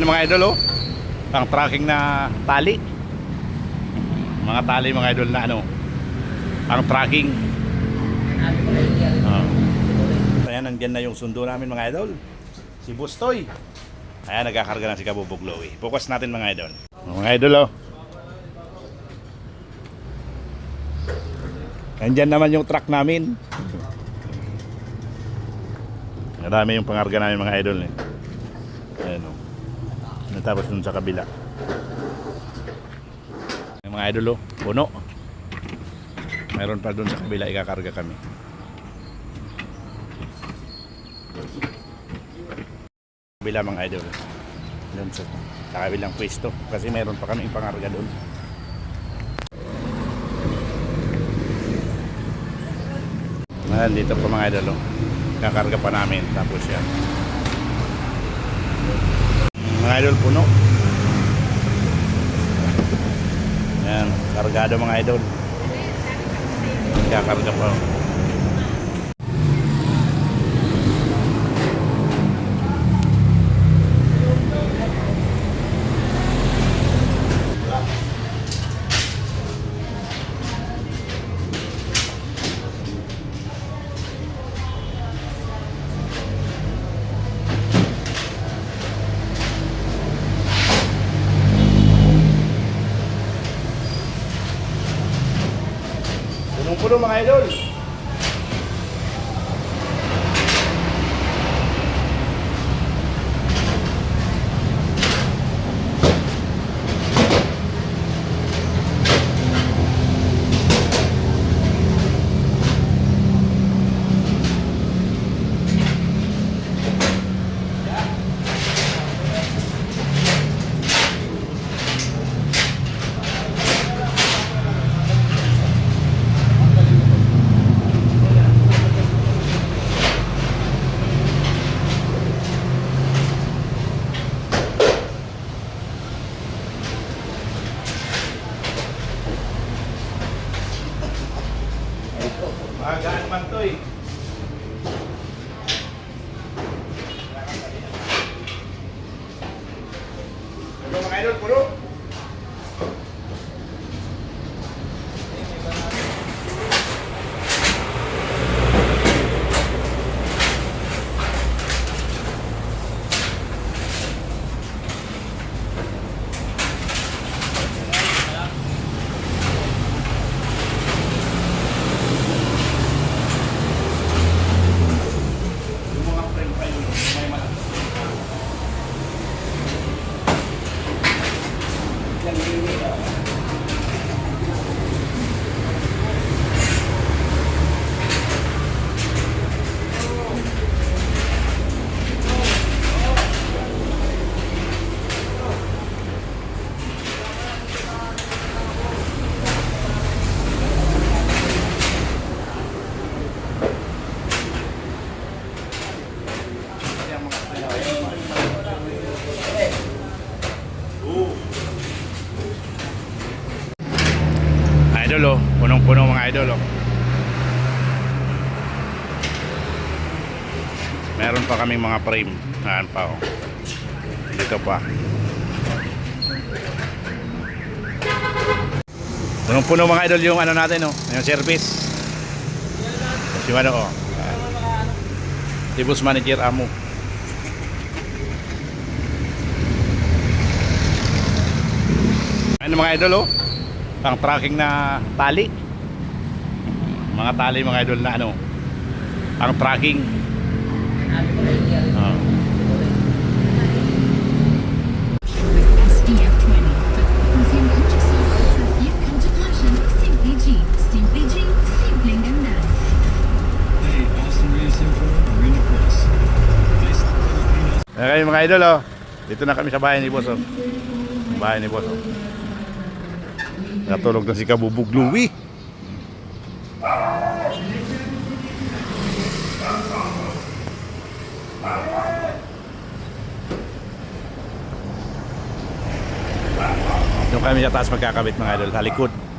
Ano mga idol oh? Ang tracking na tali. Mga tali mga idol na ano. Ang tracking. Oh. Ayan, nandyan na yung sundo namin mga idol. Si Bustoy. Ayan, nagkakarga na si Kabubog Lowy. Focus natin mga idol. Mga idol oh. Nandyan naman yung truck namin. Marami yung pangarga namin mga idol eh. Ayan o. Natapos dun sa kabila. Yung mga idol o, puno. Meron pa dun sa kabila, ikakarga kami. Kabila mga idol. Dun sa, sa kabilang pwesto. Kasi meron pa kami pangarga dun. Ayan, dito pa mga idol. Oh. Kakarga pa namin. Tapos yan. Mga idol, puno. Yan, kargado mga idol. Kakarga pa. Punong-puno mga idol. Magaan man to eh. Ano mga idol, puro? Idol oh, punong-puno mga idol oh. Meron pa kaming mga frame. Naan pa oh. Dito pa. Punong-puno mga idol yung ano natin oh, yung service. Si ano oh. Si Boss Manager Amo. Ano mga idol oh? Ang tracking na tali. Mga tali mga idol na ano. Ang tracking. SDF 20. Museum Countryside. Khasiat Contemplation. Simply G. Simply G. Simpleng ganda. Hey, Austin Racing for Marina Cross. Place the Filipinos. Okay mga idol oh. Dito na kami sa bahay ni Boss oh. Bahay ni Boss oh. Natulog na si Kabubog Louie. Doon kami sa taas magkakabit mga idol, sa likod.